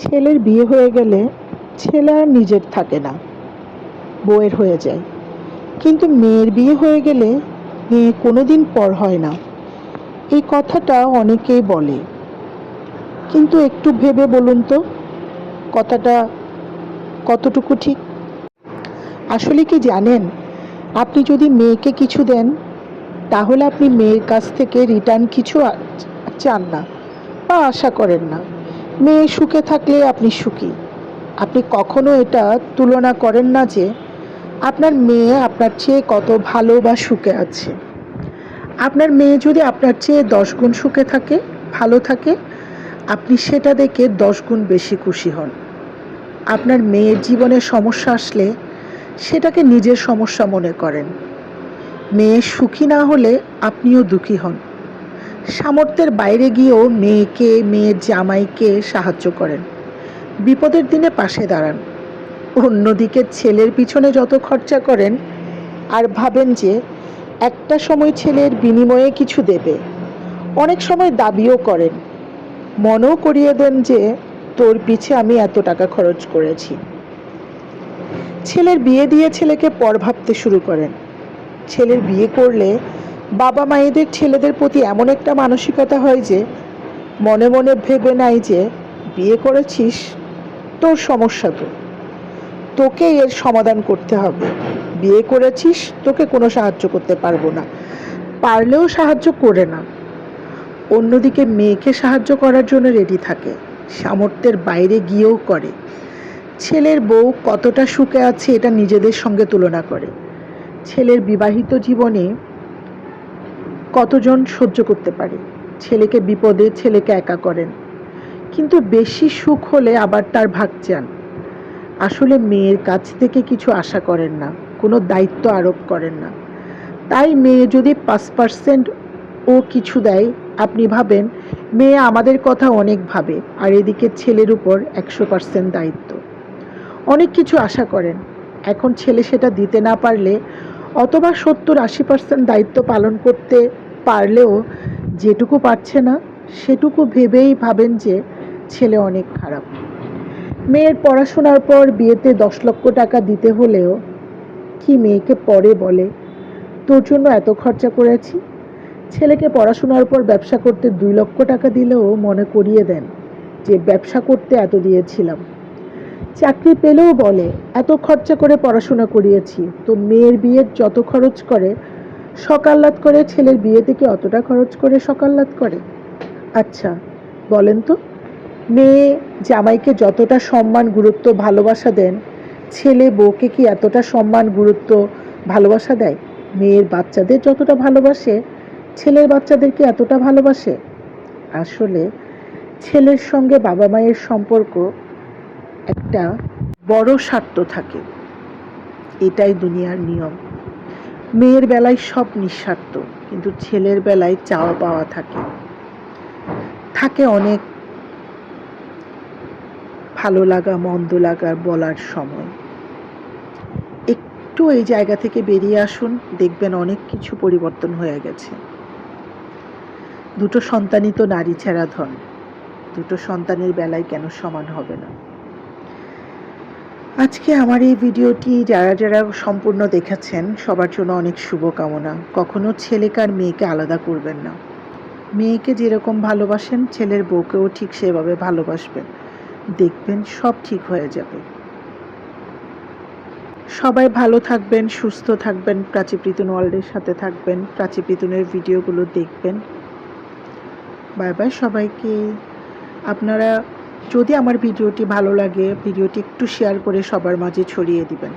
ছেলের বিয়ে হয়ে গেলে ছেলে আর নিজের থাকে না, বউয়ের হয়ে যায়। কিন্তু মেয়ের বিয়ে হয়ে গেলে মেয়ে কোনো দিন পর হয় না। এই কথাটা অনেকেই বলে। কিন্তু একটু ভেবে বলুন তো, কথাটা কতটুকু ঠিক? আসলে কি জানেন, আপনি যদি মেয়েকে কিছু দেন, তাহলে আপনি মেয়ের কাছ থেকে রিটার্ন কিছু চান না বা আশা করেন না। মেয়ে সুখে থাকলে আপনি সুখী। আপনি কখনো এটা তুলনা করেন না যে আপনার মেয়ে আপনার চেয়ে কত ভালো বা সুখে আছে। আপনার মেয়ে যদি আপনার চেয়ে দশ গুণ সুখে থাকে, ভালো থাকে, আপনি সেটা দেখে দশ গুণ বেশি খুশি হন। আপনার মেয়ের জীবনে সমস্যা আসলে সেটাকে নিজের সমস্যা মনে করেন। মেয়ে সুখী না হলে আপনিও দুঃখী হন। সামর্থ্যের বাইরে গিয়েও মেয়েকে, মেয়ের জামাইকে সাহায্য করেন। বিপদের দিনে পাশে দাঁড়ান। অন্যদিকে ছেলের পিছনে যত খরচা করেন, আর ভাবেন যে একটা সময় ছেলের বিনিময়ে কিছু দেবে, অনেক সময় দাবিও করেন। মনেও করিয়ে দেন যে, তোর পিছে আমি এত টাকা খরচ করেছি। ছেলের বিয়ে দিয়ে ছেলেকে পর ভাবতে শুরু করেন। ছেলের বিয়ে করলে বাবা মায়েদের ছেলেদের প্রতি এমন একটা মানসিকতা হয় যে, মনে মনে ভেবে নাই যে, বিয়ে করেছিস, তোর সমস্যা তো। তোকে এর সমাধান করতে হবে। বিয়ে করেছিস, তোকে কোনো সাহায্য করতে পারব না। পারলেও সাহায্য করে না। অন্যদিকে মেয়েকে সাহায্য করার জন্য রেডি থাকে। সামর্থ্যের বাইরে গিয়েও করে। ছেলের বউ কতটা সুখে আছে এটা নিজেদের সঙ্গে তুলনা করে। ছেলের বিবাহিত জীবনে কতজন সহ্য করতে পারে? ছেলেকে বিপদে ছেলেকে একা করেন। কিন্তু বেশি সুখ হলে আবার তার ভাগ চান। আসলে মেয়ের কাছ থেকে কিছু আশা করেন না, কোনো দায়িত্ব আরোপ করেন না। তাই মেয়ে যদি পাঁচ পার্সেন্ট ও কিছু দেয়, আপনি ভাবেন, মেয়ে আমাদের কথা অনেক ভাবে, আর এদিকে ছেলের উপর একশো পার্সেন্ট দায়িত্ব। অনেক কিছু আশা করেন। এখন ছেলে সেটা দিতে না পারলে, অথবা সত্তর আশি পার্সেন্ট দায়িত্ব পালন করতে পারলেও যেটুকু পারছে না, সেটুকু ভেবেই ভাবেন যে ছেলে অনেক খারাপ। মেয়ের পড়াশোনার পর বিয়েতে দশ লক্ষ টাকা দিতে হলেও কি মেয়েকে পরে বলে, তোর জন্য এত খরচা করেছি ছেলেকে পড়াশোনার পর ব্যবসা করতে দুই লক্ষ টাকা দিলেও মনে করিয়ে দেন যে ব্যবসা করতে এত দিয়েছিলাম। চাকরি পেলেও বলে, এত খরচা করে পড়াশোনা করিয়েছি, তো মেয়ের বিয়ের যত খরচ করে সকাল্লাত করে ছেলের বিয়ে থেকে অতটা খরচ করে সকাল্লাত করে? আচ্ছা বলেন তো। মেয়ে জামাইকে যতটা সম্মান, গুরুত্ব, ভালোবাসা দেন, ছেলে বউকে কি এতটা সম্মান, গুরুত্ব, ভালোবাসা দেয়? মেয়ের বাচ্চাদের যতটা ভালোবাসে, ছেলের বাচ্চাদেরকে এতটা ভালোবাসে? আসলে ছেলের সঙ্গে বাবা মায়ের সম্পর্ক একটা বড় স্বার্থ থাকে। এটাই দুনিয়ার নিয়ম। মেয়ের বেলায় সব নিঃস্বার্থ, কিন্তু ছেলের বেলায় চাওয়া পাওয়া থাকে। থাকে অনেক ভালো লাগা, মন্দ লাগা বলার সময়। একটু এই জায়গা থেকে বেরিয়ে আসুন, দেখবেন অনেক কিছু পরিবর্তন হয়ে গেছে। দুটো সন্তানই তো নারী ছেঁড়া ধন, দুটো সন্তানের বেলায় কেন সমান হবে না? আজকে আমার এই ভিডিওটি যারা যারা সম্পূর্ণ দেখেছেন, সবার জন্য অনেক শুভকামনা। কখনো ছেলেকার মেয়েকে আলাদা করবেন না। মেয়েকে যেরকম ভালোবাসেন, ছেলের বউকেও ঠিক সেভাবে ভালোবাসবেন। দেখবেন সব ঠিক হয়ে যাবে। সবাই ভালো থাকবেন, সুস্থ থাকবেন প্রাচী প্রীতন ওয়ার্ল্ডের সাথে থাকবেন প্রাচী প্রীতনের ভিডিওগুলো দেখবেন। বাই বাই সবাইকে। আপনারা যদি আমার ভিডিওটি ভালো লাগে ভিডিওটি একটু শেয়ার করে সবার মাঝে ছড়িয়ে দিবেন।